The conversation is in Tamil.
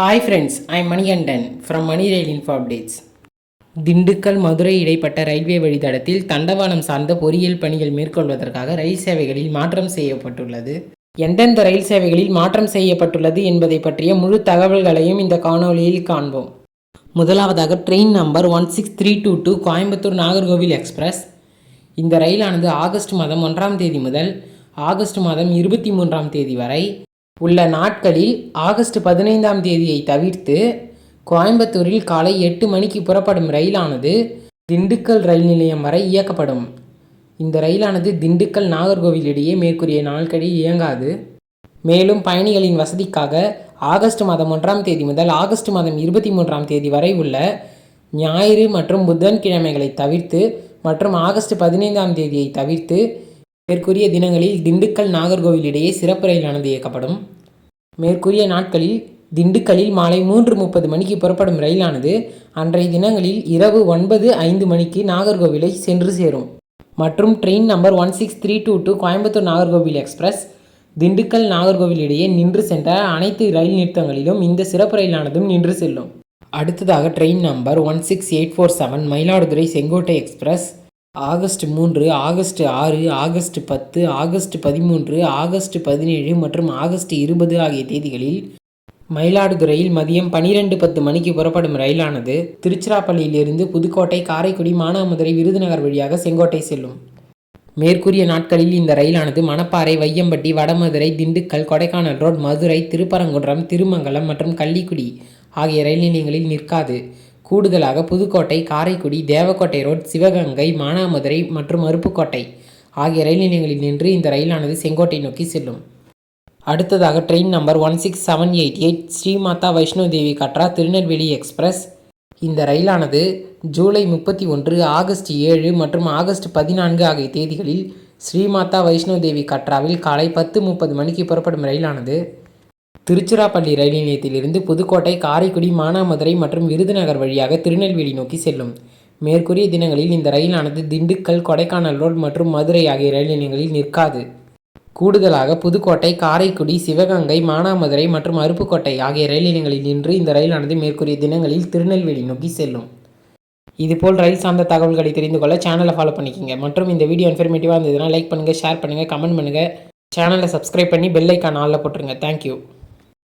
Hi friends I Manikandan from Mani rail info updates Dindigul Madurai இடைப்பட்ட ரயில்வே வழித்தடத்தில் தண்டவாளம் சார்ந்த பொறியியல் பணிகள் மேற்கொள்வதற்காக ரயில் சேவைகளில் மாற்றம் செய்யப்பட்டுள்ளது. எந்தெந்த ரயில் சேவைகளில் மாற்றம் செய்யப்பட்டுள்ளது என்பதை பற்றிய முழு தகவல்களையும் இந்த காணொளியில் காண்போம். முதலாவதாக train number one six three two two Coimbatore Nagercoil express. இந்த ரயிலானது ஆகஸ்ட் மாதம் ஒன்றாம் தேதி முதல் ஆகஸ்ட் மாதம் இருபத்தி மூன்றாம் தேதி வரை உள்ள நாட்களில் ஆகஸ்ட் பதினைந்தாம் தேதியை தவிர்த்து கோயம்புத்தூரில் காலை எட்டு மணிக்கு புறப்படும் ரயிலானது திண்டுக்கல் ரயில் நிலையம் வரை இயக்கப்படும். இந்த ரயிலானது திண்டுக்கல் நாகர்கோவில் இடையே மேற்கூறிய நாட்களில் இயங்காது. மேலும் பயணிகளின் வசதிக்காக ஆகஸ்ட் மாதம் ஒன்றாம் தேதி முதல் ஆகஸ்ட் மாதம் இருபத்தி மூன்றாம் தேதி வரை உள்ள ஞாயிறு மற்றும் புதன்கிழமைகளை தவிர்த்து மற்றும் ஆகஸ்ட் பதினைந்தாம் தேதியை தவிர்த்து மேற்கூறிய தினங்களில் திண்டுக்கல் நாகர்கோவில் இடையே சிறப்பு ரயிலானது இயக்கப்படும். மேற்கூறிய நாட்களில் திண்டுக்கல்லில் மாலை மூன்று முப்பது மணிக்கு புறப்படும் ரயிலானது அன்றைய தினங்களில் இரவு ஒன்பது ஐந்து மணிக்கு நாகர்கோவிலை சென்று சேரும். மற்றும் train number one six three two two Coimbatore Nagercoil express Dindigul Nagercoil இடையே நின்று சென்ற அனைத்து ரயில் நிறுத்தங்களிலும் இந்த சிறப்பு ரயிலானதும் நின்று செல்லும். அடுத்ததாக train number one six eight four seven Mayiladuthurai Sengottai express August மூன்று ஆகஸ்ட் ஆறு ஆகஸ்ட் பத்து ஆகஸ்ட் பதிமூன்று ஆகஸ்ட் பதினேழு மற்றும் ஆகஸ்ட் இருபது ஆகிய தேதிகளில் மயிலாடுதுறையில் மதியம் பனிரெண்டு பத்து மணிக்கு புறப்படும் ரயிலானது திருச்சிராப்பள்ளியிலிருந்து புதுக்கோட்டை காரைக்குடி மானாமதுரை விருதுநகர் வழியாக செங்கோட்டை செல்லும். மேற்கூறிய நாட்களில் இந்த ரயிலானது மணப்பாறை வையம்பட்டி வடமதுரை திண்டுக்கல் கொடைக்கானல் ரோட் மதுரை திருப்பரங்குன்றம் திருமங்கலம் மற்றும் கள்ளிக்குடி ஆகிய ரயில் நிலையங்களில் நிற்காது. கூடுதலாக புதுக்கோட்டை காரைக்குடி தேவக்கோட்டை ரோட் சிவகங்கை மானாமதுரை மற்றும் அருப்புக்கோட்டை ஆகிய ரயில் நிலையங்களில் நின்று இந்த ரயிலானது செங்கோட்டை நோக்கி செல்லும். அடுத்ததாக train number one six seven eight eight Shrimata Vaishno Devi Katra Tirunelveli express. இந்த ரயிலானது ஜூலை முப்பத்தி ஒன்று ஆகஸ்ட் ஏழு மற்றும் ஆகஸ்ட் பதினான்கு ஆகிய தேதிகளில் ஸ்ரீமாதா வைஷ்ணோ தேவி கட்ராவில் காலை பத்து முப்பது மணிக்கு புறப்படும் ரயிலானது. திருச்சிராப்பள்ளி ரயில் நிலையத்திலிருந்து புதுக்கோட்டை காரைக்குடி மானாமதுரை மற்றும் விருதுநகர் வழியாக திருநெல்வேலி நோக்கி செல்லும். மேற்கூறிய தினங்களில் இந்த ரயிலானது திண்டுக்கல் கொடைக்கானல் ரோடு மற்றும் மதுரை ஆகிய ரயில் நிலையங்களில் நிற்காது. கூடுதலாக புதுக்கோட்டை காரைக்குடி சிவகங்கை மானாமதுரை மற்றும் அருப்புக்கோட்டை ஆகிய ரயில் நிலையங்களில் நின்று இந்த ரயிலானது மேற்கூறிய தினங்களில் திருநெல்வேலி நோக்கி செல்லும். இதுபோல் ரயில் சார்ந்த தகவல்களை தெரிந்து கொள்ள சேனலை ஃபாலோ பண்ணிக்கோங்க. மற்றும் இந்த வீடியோ இன்ஃபர்மேட்டிவாக இருந்ததுன்னா லைக் பண்ணுங்கள் ஷேர் பண்ணுங்கள் கமெண்ட் பண்ணுங்கள் சேனலை சப்ஸ்கிரைப் பண்ணி பெல் ஐக்கான் ஆளில் போட்டுருங்க. தேங்க்யூ